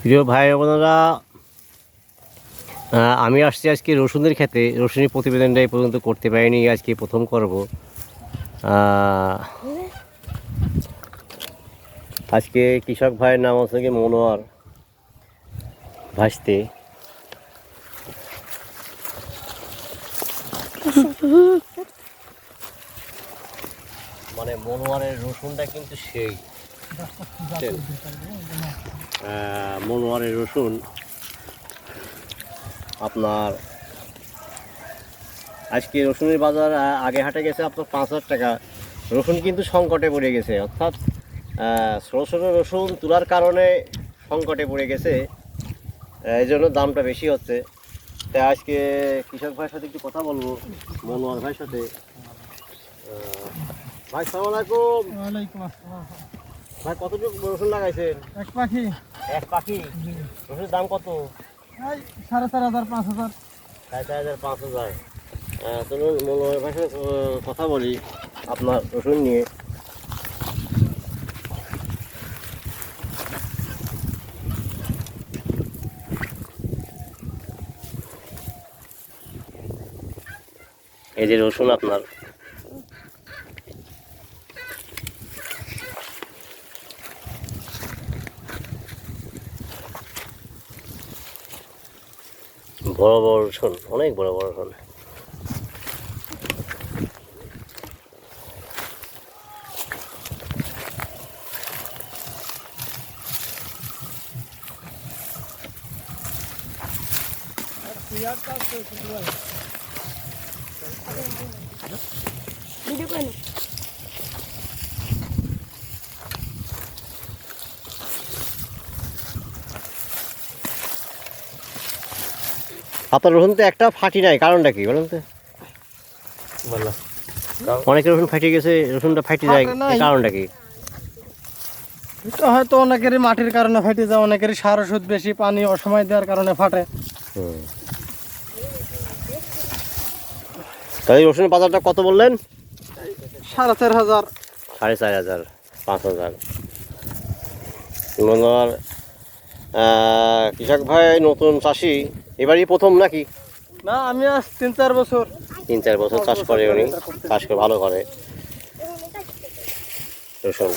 প্রিয় ভাই বোনেরা আমি আসছি আজকে রসুনের খেতে রসুনের প্রতিবেদনটা এই পর্যন্ত করতে পারিনি, আজকে প্রথম করব। আজকে কৃষক ভাইয়ের নাম হচ্ছে কি মনোয়ার ভাসতে। মানে মনোয়ারের রসুনটা কিন্তু সেই। মনোয়ারের রসুন আপনার আজকে রসুনের বাজার আগে হাটে গেছে আপনার পাঁচ হাজার টাকা। রসুন কিন্তু সংকটে পড়ে গেছে অর্থাৎ ছোটো ছোটো রসুন তোলার কারণে সংকটে পড়ে গেছে এই জন্য দামটা বেশি হচ্ছে। তাই আজকে কৃষক ভাইয়ের সাথে একটু কথা বলব মনোয়ার ভাইয়ের সাথে। ভাই সালাম আলাইকুম। ভাই কতটুকু রসুন লাগাইছেন? এক পাখি। এক পাখি? রসুনের দাম কত? সাড়ে চার হাজার পাঁচ হাজার। সাড়ে চার হাজার পাঁচ হাজার। চলুন মনোহর ভাষায় কথা বলি আপনার রসুন নিয়ে। এই যে রসুন আপনার। বড় বড় রসুন অনেক বড় বড় রসুন আপনার রসুন তো একটা ফাটি নাই কারণটা কি বলুন তো? অনেক রসুন ফাটে গেছে রসুনটা ফাটি যায় কারণটা কি? এটা হয়তো অনেকেরই মাটির কারণে ফাটে যায় অনেকেরই সার ওষুধ বেশি পানি অসময় দেওয়ার কারণে ফাটে। তাই রসুনের বাজারটা কত বললেন? সাড়ে চার হাজার। সাড়ে চার হাজার পাঁচ হাজার। কৃষক ভাই নতুন চাষি এবারই প্রথম নাকি? না আমি আজ তিন চার বছর। তিন চার বছর চাষ করে উনি। চাষ করে ভালো করে। রসুন